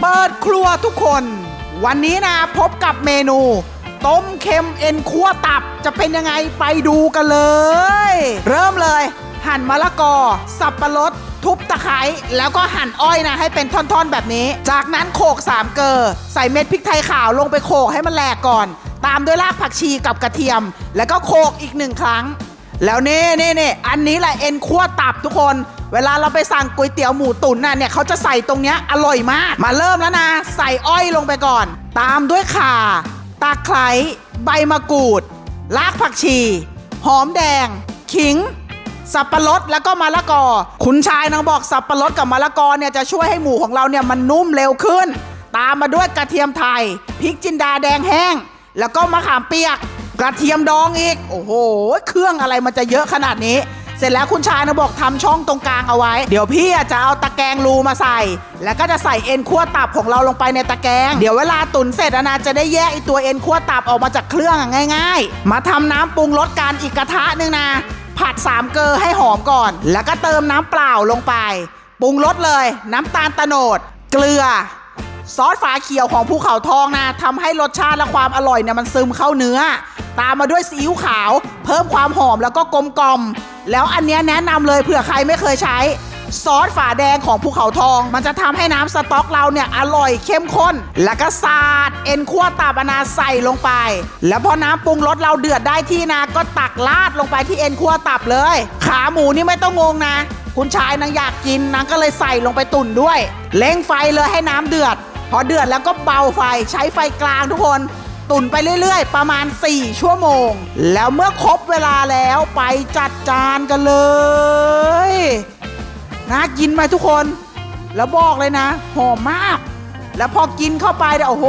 เปิดครัวทุกคน วันนี้นะพบกับเมนู ต้มเค็มเอ็นคั่วตับจะเป็นยังไงไปดูกันเลย เริ่มเลย หั่นมะละกอ สับปะรด ทุบตะไคร้แล้วก็หั่นอ้อยนะให้เป็นท่อนๆแบบนี้ จากนั้นโขกสามเกลอใส่เม็ดพริกไทยขาวลงไปโขกให้มันแหลกก่อน ตามด้วยรากผักชีกับกระเทียม แล้วก็โขกอีกหนึ่งครั้ง แล้วนี่นี่นี่อันนี้แหละเอ็นคั่วตับทุกคน เวลาเราไปสั่งก๋วยเตี๋ยวหมูตุ๋นน่ะเนี่ยเขาจะใส่ตรงเนี้ยอร่อยมาก มาเริ่มแล้วนะ ใส่อ้อยลงไปก่อน ตามด้วยข่าตะไคร้ใบมะกรูด รากผักชี หอมแดง ขิง สับปะรดแล้วก็มะละกอ คุณชายนางบอกสับปะรดกับมะละกอเนี่ยจะช่วยให้หมูของเราเนี่ยมันนุ่มเร็วขึ้น ตามมาด้วยกระเทียมไทยพริกจินดาแดงแห้ง แล้วก็มะขามเปียก กระเทียมดองอีก โอ้โห เครื่องอะไรมันจะเยอะขนาดนี้ เสร็จแล้วคุณชายนะบอกทำช่องตรงกลางเอาไว้ เดี๋ยวพี่จะเอาตะแกรงรูมาใส่ แล้วก็จะใส่เอ็นคั่วตับของเราลงไปในตะแกรงเดี๋ยวเวลาตุ๋นเสร็จอนะจะได้แยกไอตัวเอ็นคั่วตับออกมาจากเครื่องอะง่าย ๆ มาทำน้ำปรุงรสกันอีกกระทะนึงนะผัดสามเกลอให้หอมก่อน แล้วก็เติมน้ำเปล่าลงไป ปรุงรสเลย น้ำตาลตะโนด เกลือ ซอสฝาเขียวของภูเขาทองนะทำให้รสชาติและความอร่อยเนี่ยมันซึมเข้าเนื้อ ตามมาด้วยซีอิ๊วขาว เพิ่มความหอมแล้วก็กลมกล่อม แล้วอันเนี้ยแนะนำเลยเผื่อใครไม่เคยใช้ ซอสฝาแดงของภูเขาทอง มันจะทำให้น้ำสต๊อกเราเนี่ยอร่อยเข้มข้น แล้วก็สาดเอ็นคั่วตับอนาใส่ลงไป แล้วพอน้ำปรุงรสเราเดือดได้ที่นะก็ตักราดลงไปที่เอ็นคั่วตับเลย ขาหมูนี่ไม่ต้องงงนะ คุณชายนางอยากกินนางก็เลยใส่ลงไปตุ่นด้วยเร่งไฟเลยให้น้ำเดือด พอเดือดแล้วก็เบาไฟใช้ไฟกลางทุกคน ตุนไปเรื่อยๆ ประมาณ 4 ชั่วโมง แล้วเมื่อครบเวลาแล้วไปจัดจานกันเลยน่ากินไหมทุกคน แล้วบอกเลยนะ หอมมาก แล้วพอกินเข้าไปเนี่ยโอ้โห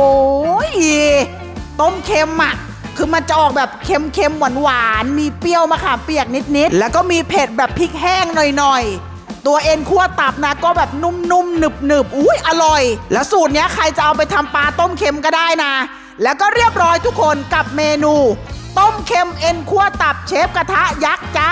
ต้มเค็มอะคือมันจะออกแบบเค็มๆหวานๆมีเปรี้ยวมะขามเปียกนิดๆ แล้วก็มีเผ็ดแบบพริกแห้งหน่อยๆ ตัวเอ็นคั่วตับนะก็แบบนุ่มๆหนึบๆ อุ้ยอร่อย แล้วสูตรเนี้ยใครจะเอาไปทำปลาต้มเค็มก็ได้นะ แล้วก็เรียบร้อยทุกคนกับเมนู ต้มเค็มเอ็นคั่วตับเชฟกระทะยักษ์จ้า